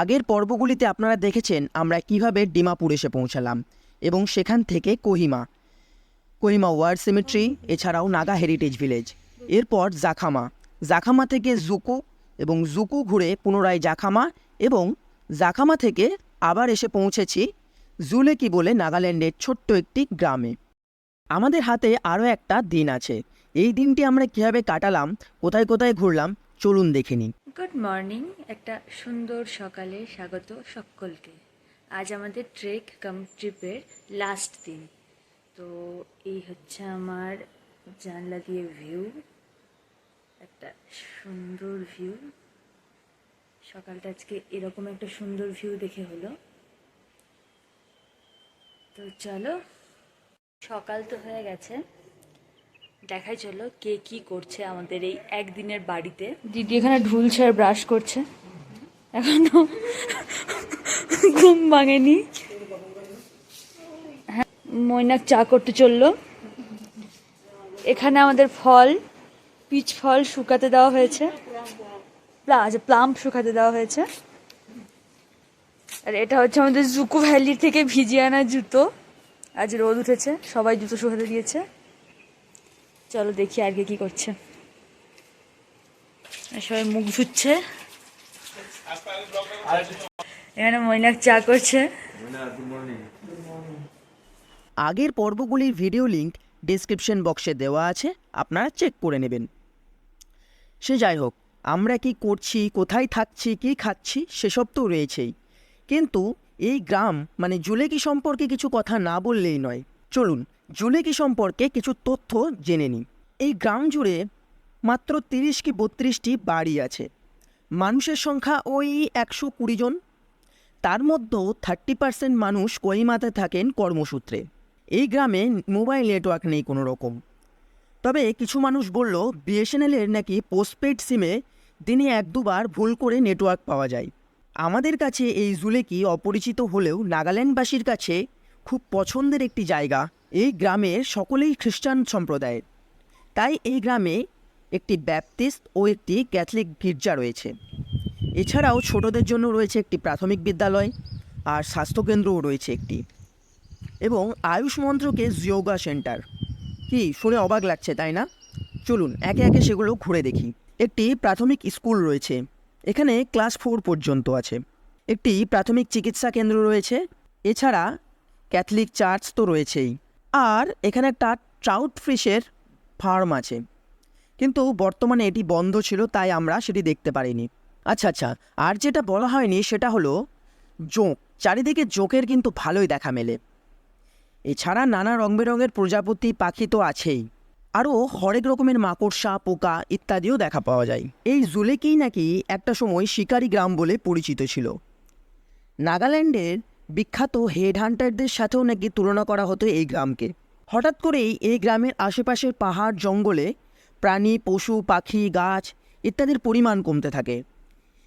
আগের পর্বগুলিতে আপনারা দেখেছেন আমরা কীভাবে ডিমাপুর এসে পৌঁছালাম, এবং সেখান থেকে কোহিমা। কোহিমা ওয়ার সিমেট্রি, এছাড়াও নাগা হেরিটেজ ভিলেজ। এরপর জাখামা। জাখামা থেকে জুকু এবং জুকু ঘুরে পুনরায় জাখামা এবং জাখামা থেকে আবার এসে পৌঁছেছি জুলেকি বলে নাগাল্যান্ডের ছোট্ট একটি গ্রামে। আমাদের হাতে আরও একটা দিন আছে। এই দিনটি আমরা কীভাবে কাটালাম, কোথায় কোথায় ঘুরলাম, চলুন দেখে নিই। গুড মর্নিং একটা সুন্দর সকালে স্বাগত সকলকে। আজ আমাদের ট্রেক কাম ট্রিপের লাস্ট দিন। তো এই হচ্ছে আমার জানলা দিয়ে ভিউ একটা সুন্দর ভিউ সকালটা আজকে এরকম একটা সুন্দর ভিউ দেখে হলো। তো চলো, সকাল তো হয়ে গেছে। দেখাই চলো কে কি করছে আমাদের এই একদিনের বাড়িতে। দিদি এখানে ঢুলছে আর ব্রাশ করছে। এখনও ঘুম ভাঙেনি। হ্যাঁ মৈনাক চা করতে চলল। এখানে আমাদের ফল, পিচ ফল শুকাতে দেওয়া হয়েছে। আচ্ছা প্লাম শুকাতে দেওয়া হয়েছে। আর এটা হচ্ছে আমাদের জুকু ভ্যালি থেকে ভিজিয়ে আনা জুতো। আজ রোদ উঠেছে, সবাই জুতো শুকাতে দিয়েছে। চলো দেখি আজকে কি করছে। আর সবাই মুখ ধুচ্ছে। এখানে মৈনাক চা করছে। আগের পর্বগুলির ভিডিও লিঙ্ক ডিসক্রিপশন বক্সে দেওয়া আছে, আপনারা চেক করে নেবেন। সে যাই হোক, আমরা কি করছি, কোথায় থাকছি, কি খাচ্ছি, সেসব তো রয়েছেই। কিন্তু এই গ্রাম মানে জুলেকি সম্পর্কে কিছু কথা না বললেই নয়। চলুন জুলেকি সম্পর্কে কিছু তথ্য জেনে নিই এই গ্রাম জুড়ে মাত্র তিরিশ কি বত্রিশটি বাড়ি আছে। মানুষের সংখ্যা ওই একশো কুড়ি জন। তার মধ্যেও থার্টি পার্সেন্ট মানুষ কোহিমাতে থাকেন কর্মসূত্রে। এই গ্রামে মোবাইল নেটওয়ার্ক নেই কোনো রকম। তবে কিছু মানুষ বলল, বিএসএনএলের নাকি পোস্টপেড সিমে দিনে এক দুবার ভুল করে নেটওয়ার্ক পাওয়া যায়। আমাদের কাছে এই জুলেকি অপরিচিত হলেও নাগাল্যান্ডবাসীর কাছে খুব পছন্দের একটি জায়গা। এই গ্রামের সকলেই খ্রিস্টান সম্প্রদায়ের। তাই এই গ্রামে একটি ব্যাপটিস্ট ও একটি ক্যাথলিক গির্জা রয়েছে। এছাড়াও ছোটদের জন্য রয়েছে একটি প্রাথমিক বিদ্যালয় আর স্বাস্থ্যকেন্দ্রও রয়েছে একটি এবং আয়ুষ মন্ত্রকে যোগা সেন্টার। কি শুনে অবাক লাগছে, তাই না? চলুন, একে একে সেগুলো ঘুরে দেখি। একটি প্রাথমিক স্কুল রয়েছে। এখানে ক্লাস ফোর পর্যন্ত আছে। একটি প্রাথমিক চিকিৎসা কেন্দ্র রয়েছে। এছাড়া ক্যাথলিক চার্চ তো রয়েছেই। আর এখানে একটা ট্রাউট ফিশের ফার্ম আছে। কিন্তু বর্তমানে এটি বন্ধ ছিল, তাই আমরা সেটি দেখতে পারিনি। আচ্ছা আচ্ছা আর যেটা বলা হয়নি সেটা হলো জোঁক। চারিদিকে জোঁকের কিন্তু ভালোই দেখা মেলে। এছাড়া নানা রং বেরঙের প্রজাপতি, পাখি তো আছেই। আরও হরেক রকমের মাকড়সা, পোকা ইত্যাদিও দেখা পাওয়া যায়। এই জুলেকেই নাকি একটা সময় শিকারি গ্রাম বলে পরিচিত ছিল। নাগাল্যান্ডের বিখ্যাত হেড হান্টারদের সাথেও নাকি তুলনা করা হতো এই গ্রামকে। হঠাৎ করেই এই গ্রামের আশেপাশের পাহাড়, জঙ্গলে প্রাণী, পশু, পাখি, গাছ ইত্যাদির পরিমাণ কমতে থাকে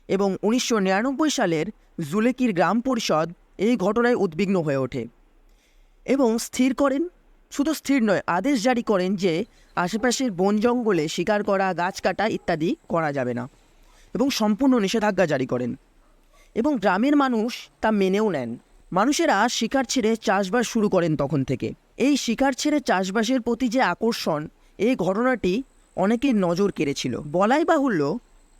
এবং উনিশশো নিরানব্বই সালের জুলেকির গ্রাম পরিষদ এই ঘটনায় উদ্বিগ্ন হয়ে ওঠে এবং স্থির করেন। শুধু স্থির নয়, আদেশ জারি করেন যে আশেপাশের বন জঙ্গলে শিকার করা, গাছ কাটা ইত্যাদি করা যাবে না এবং সম্পূর্ণ নিষেধাজ্ঞা জারি করেন। এবং গ্রামের মানুষ তা মেনেও নেন। মানুষেরা শিকার ছেড়ে চাষবাস শুরু করেন তখন থেকে। এই শিকার ছেড়ে চাষবাসের প্রতি যে আকর্ষণ, এই ঘটনাটি অনেকের নজর কেড়েছিল। বলাই বাহুল্য,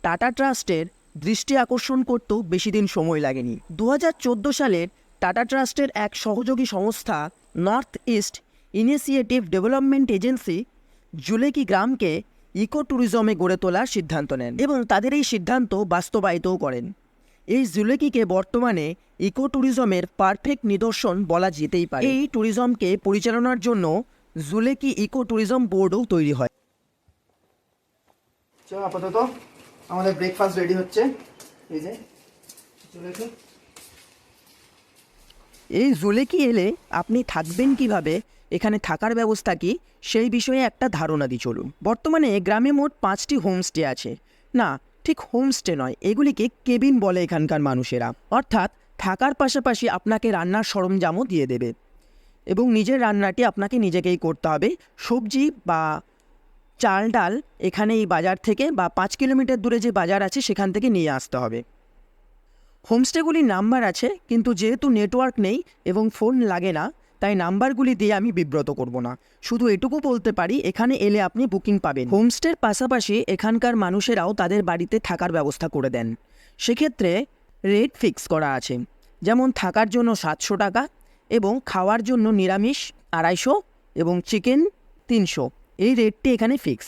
টাটা ট্রাস্টের দৃষ্টি আকর্ষণ করতেও বেশি দিন সময় লাগেনি। দু হাজার চোদ্দ সালের টাটা ট্রাস্টের এক সহযোগী সংস্থা, North East initiative development agency, Dzuleke গ্রামকে ইকো ট্যুরিজমে গড়ে তোলার সিদ্ধান্ত নেন এবং তাদের এই সিদ্ধান্ত বাস্তবায়িতও করেন। এই জুলেকিকে বর্তমানে ইকো ট্যুরিজমের পারফেক্ট নিদর্শন বলা যেতেই পারে। এই ট্যুরিজমকে পরিচালনার জন্য জুলেকি ইকো ট্যুরিজম বোর্ডও তৈরি হয়। চলো আপাতত আমাদের ব্রেকফাস্ট রেডি হচ্ছে। এই যে এই জুলেকি এলে আপনি থাকবেন কীভাবে? এখানে থাকার ব্যবস্থা কি? সেই বিষয়ে একটা ধারণা দিই চলুন। বর্তমানে গ্রামে মোট পাঁচটি হোমস্টে আছে। না ঠিক হোমস্টে নয়, এগুলিকে কেবিন বলে এখানকার মানুষেরা। অর্থাৎ থাকার পাশাপাশি আপনাকে রান্নার সরঞ্জামও দিয়ে দেবে। এবং নিজের রান্নাটি আপনাকে নিজেকেই করতে হবে। সবজি বা চাল ডাল এখানে এই বাজার থেকে বা পাঁচ কিলোমিটার দূরে যে বাজার আছে, সেখান থেকে নিয়ে আসতে হবে। হোমস্টেগুলির নাম্বার আছে, কিন্তু যেহেতু নেটওয়ার্ক নেই এবং ফোন লাগে না তাই নাম্বারগুলি দিয়ে আমি বিব্রত করব না। শুধু এটুকু বলতে পারি, এখানে এলে আপনি বুকিং পাবেন। হোমস্টের পাশাপাশি এখানকার মানুষেরাও তাদের বাড়িতে থাকার ব্যবস্থা করে দেন। সেক্ষেত্রে রেট ফিক্স করা আছে, যেমন থাকার জন্য সাতশো টাকা এবং খাওয়ার জন্য নিরামিষ আড়াইশো এবং চিকেন তিনশো। এই রেটটি এখানে ফিক্স।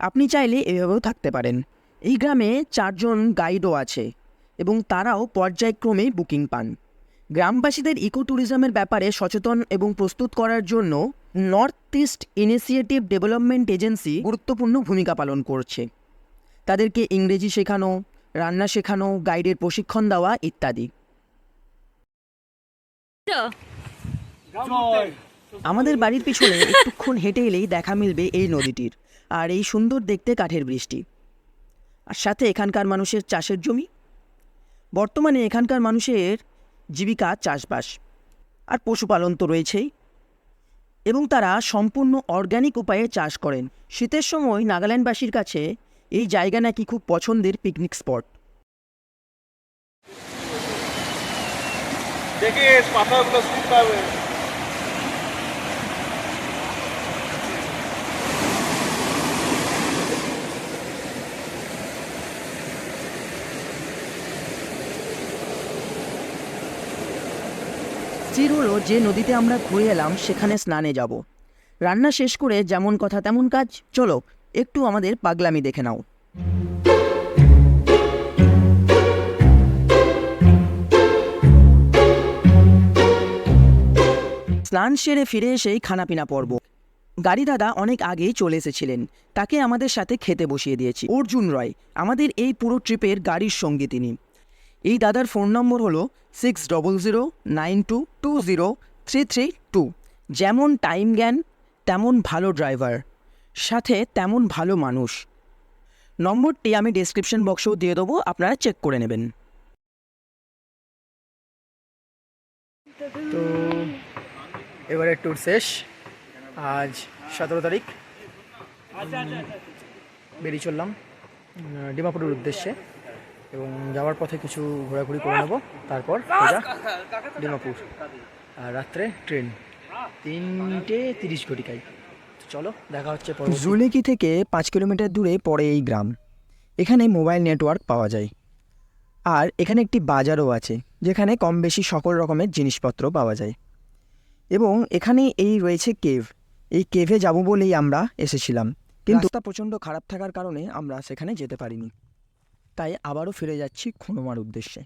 আপনি চাইলে এভাবেও থাকতে পারেন। এই গ্রামে চারজন গাইডও আছে এবং তারাও পর্যায়ক্রমে বুকিং পান। গ্রামবাসীদের ইকো ট্যুরিজমের ব্যাপারে সচেতন এবং প্রস্তুত করার জন্য North East initiative development agency গুরুত্বপূর্ণ ভূমিকা পালন করছে। তাদেরকে ইংরেজি শেখানো, রান্না শেখানো, গাইডের প্রশিক্ষণ দেওয়া ইত্যাদি। আমাদের বাড়ির পিছনে একটুক্ষণ হেঁটে এলেই দেখা মিলবে এই নদীটির আর এই সুন্দর দেখতে কাঠের বৃষ্টি। আর সাথে এখানকার মানুষের চাষের জমি। বর্তমানে এখানকার মানুষের জীবিকা, চাষবাস। আর পশুপালন তো রয়েছেই। এবং তারা সম্পূর্ণ অর্গ্যানিক উপায়ে চাষ করেন। শীতের সময় নাগাল্যান্ডবাসীর কাছে এই জায়গা নাকি খুব পছন্দের পিকনিক স্পট দেখিস পাতাগুলো শুকাবে। স্থির হলো যে নদীতে আমরা ঘুরে এলাম, সেখানে স্নানে যাব। রান্না শেষ করে যেমন কথা তেমন কাজ, চলো একটু আমাদের পাগলামি দেখে নাও। স্নান সেরে ফিরে এসেই খানাপিনা পর্ব। গাড়ি দাদা অনেক আগেই চলে এসেছিলেন। তাকে আমাদের সাথে খেতে বসিয়ে দিয়েছি। অর্জুন রয়, আমাদের এই পুরো ট্রিপের গাড়ির সঙ্গী তিনি। এই দাদার ফোন নম্বর হলো six double zero nine two two zero three three two যেমন টাইম জ্ঞান, তেমন ভালো ড্রাইভার, সাথে তেমন ভালো মানুষ। নম্বরটি আমি ডেসক্রিপশন বক্সেও দিয়ে দেবো, আপনারা চেক করে নেবেন। তো এবারে ট্যুর শেষ। আজ সতেরো তারিখ। বেরিয়ে চললাম ডিমাপুরের উদ্দেশ্যে। এবং যাওয়ার পথে কিছু ঘোরাঘুরি করে নেব। তারপর সোজা ডিমাপুর। আর রাত্রে ট্রেন। তিনটে তিরিশ ঘটিকায়। তো চলো দেখা হচ্ছে জুলেকি থেকে পাঁচ কিলোমিটার দূরে পড়ে এই গ্রাম। এখানে মোবাইল নেটওয়ার্ক পাওয়া যায়। আর এখানে একটি বাজারও আছে যেখানে কম বেশি সকল রকমের জিনিসপত্র পাওয়া যায়। এবং এখানে এই রয়েছে কেভ। এই কেভে যাব বলেই আমরা এসেছিলাম। কিন্তু রাস্তা প্রচণ্ড খারাপ থাকার কারণে আমরা সেখানে যেতে পারিনি। তাই আবারও ফিরে যাচ্ছি খুনোমার উদ্দেশ্যে।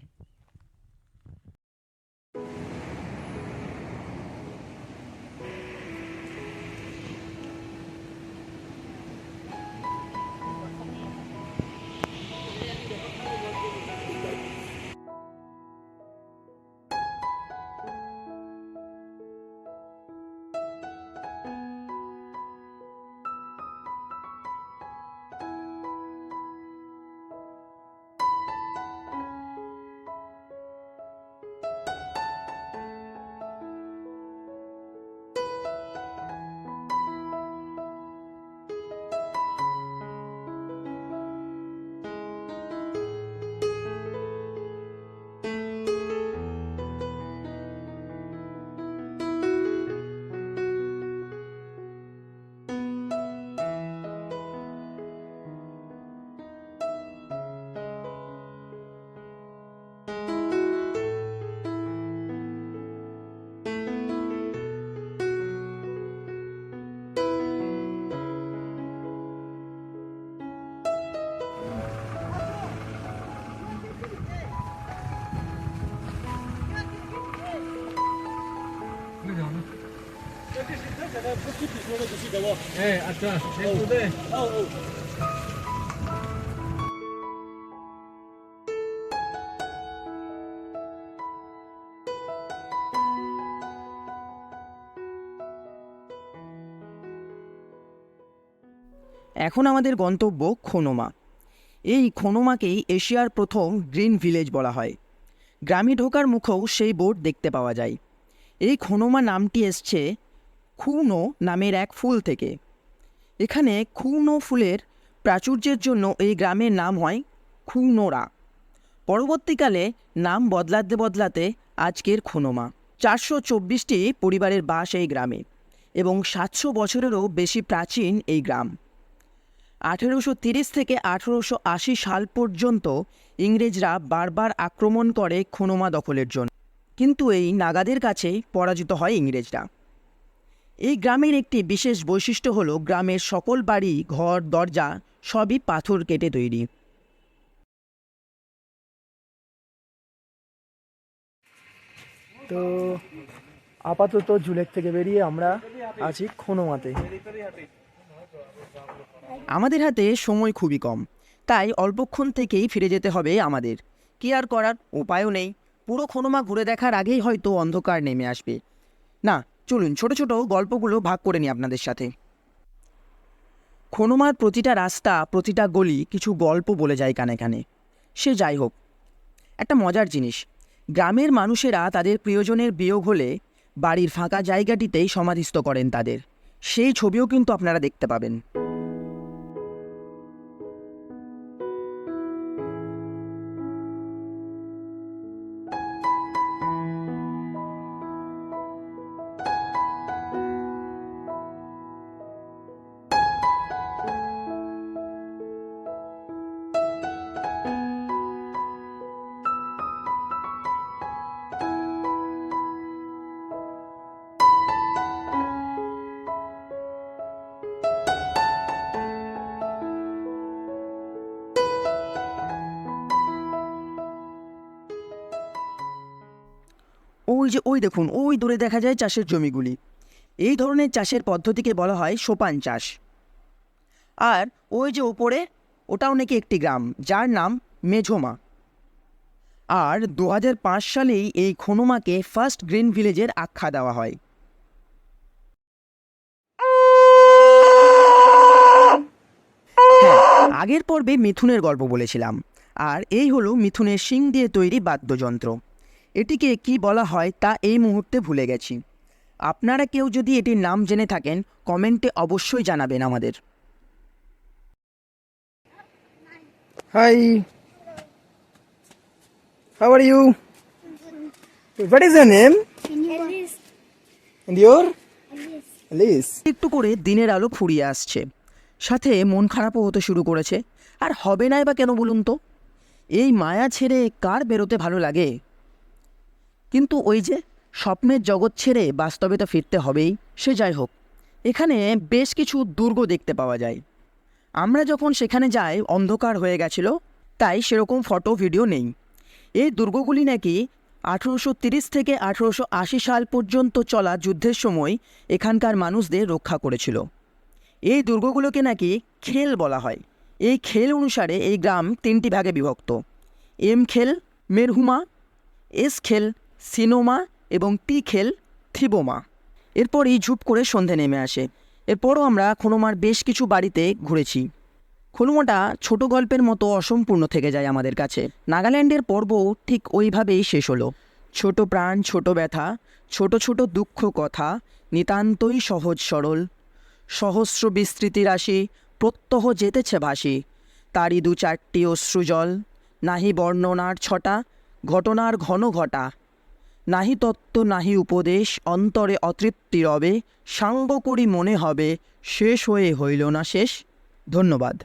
এখন আমাদের গন্তব্য খোনোমা। এই খোনোমাকেই এশিয়ার প্রথম গ্রিন ভিলেজ বলা হয়। গ্রামে ঢোকার মুখেও সেই বোর্ড দেখতে পাওয়া যায়। এই খোনোমা নামটি এসছে খুনো নামের এক ফুল থেকে। এখানে খুনো ফুলের প্রাচুর্যের জন্য এই গ্রামের নাম হয় খুনোরা। পরবর্তীকালে নাম বদলাতে বদলাতে আজকের খুনোমা। চারশো চব্বিশটি পরিবারের বাস এই গ্রামে এবং সাতশো বছরেরও বেশি প্রাচীন এই গ্রাম। আঠেরোশো তিরিশ থেকে আঠেরোশো আশি সাল পর্যন্ত ইংরেজরা বারবার আক্রমণ করে খুনোমা দখলের জন্য। কিন্তু এই নাগাদের কাছে পরাজিত হয় ইংরেজরা। এই গ্রামের একটি বিশেষ বৈশিষ্ট্য হলো গ্রামের সকল বাড়ি ঘর দরজা সবই পাথর কেটে তৈরি। তো আপাতত ঝুলের থেকে বেরিয়ে আমরা আছি খনোমাতে। আমাদের হাতে সময় খুবই কম তাই অল্পক্ষণ থেকেই ফিরে যেতে হবে আমাদের। কি আর করার? উপায়ও নেই। পুরো খনোমা ঘুরে দেখার আগেই হয়তো অন্ধকার নেমে আসবে। না চলুন ছোট ছোট গল্পগুলো ভাগ করে নিই আপনাদের সাথে। খনোমার প্রতিটা রাস্তা, প্রতিটা গলি কিছু গল্প বলে যায় কানে কানে। সে যাই হোক, একটা মজার জিনিস। গ্রামের মানুষেরা তাদের প্রিয়জনের বিয়োগ হলে বাড়ির ফাঁকা জায়গাটিতেই সমাধিস্থ করেন তাদের। সেই ছবিও কিন্তু আপনারা দেখতে পাবেন। ওই যে, ওই দেখুন, ওই দূরে দেখা যায় চাষের জমিগুলি। এই ধরনের চাষের পদ্ধতিকে বলা হয় সোপান চাষ। আর ওই যে ওপরে ওটাও নাকি একটি গ্রাম, যার নাম মেঝোমা। আর দু হাজার পাঁচ সালেই এই খনুমাকে ফার্স্ট গ্রিন ভিলেজের আখ্যা দেওয়া হয়। হ্যাঁ আগের পর্বে মিথুনের গল্প বলেছিলাম। আর এই হলো মিথুনের শিং দিয়ে তৈরি বাদ্যযন্ত্র। এটিকে কি বলা হয় তা এই মুহূর্তে ভুলে গেছি। আপনারা কেউ যদি এটির নাম জেনে থাকেন কমেন্টে অবশ্যই জানাবেন আমাদের। Hi how are you what is your name your একটু করে দিনের আলো ফুরিয়ে আসছে। সাথে মন খারাপও হতে শুরু করেছে। আর হবে নাই বা কেন বলুন তো? এই মায়া ছেড়ে কার বেরোতে ভালো লাগে? কিন্তু ওই যে স্বপ্নের জগৎ ছেড়ে বাস্তবে তো ফিরতে হবেই, সে যাই হোক। এখানে বেশ কিছু দুর্গ দেখতে পাওয়া যায়। আমরা যখন সেখানে যাই, অন্ধকার হয়ে গেছিল, তাই সেরকম ফটো, ভিডিও নেই। এই দুর্গগুলি নাকি আঠেরোশো থেকে আঠেরোশো আশি সাল পর্যন্ত চলা যুদ্ধের সময় এখানকার মানুষদের রক্ষা করেছিল। এই দুর্গগুলোকে নাকি খেল বলা হয়। এই খেল অনুসারে এই গ্রাম তিনটি ভাগে বিভক্ত। এম খেল, মেরহুমা, এস খেল সিনোমা এবং টি খেল থিবোমা। এরপরই ঝুপ করে সন্ধে নেমে আসে। এরপরও আমরা খনুমার বেশ কিছু বাড়িতে ঘুরেছি। খনুমাটা ছোট গল্পের মতো অসম্পূর্ণ থেকে যায় আমাদের কাছে। নাগাল্যান্ডের পর্বও ঠিক ওইভাবেই শেষ হলো। ছোট প্রাণ, ছোট ব্যথা, ছোট ছোট দুঃখ কথা নিতান্তই সহজ সরল। সহস্র বিস্তৃতি রাশি, প্রত্যহ যেতেছে ভাসি। তারই দু চারটি অশ্রুজল, নাহি বর্ণনার ছটা, ঘটনার ঘন ঘটা নাহি তত্ত্ব, নাহি উপদেশ, অন্তরে অতৃপ্তি রবে সাঙ্গ করি মনে হবে, শেষ হয়ে হইল না শেষ। ধন্যবাদ।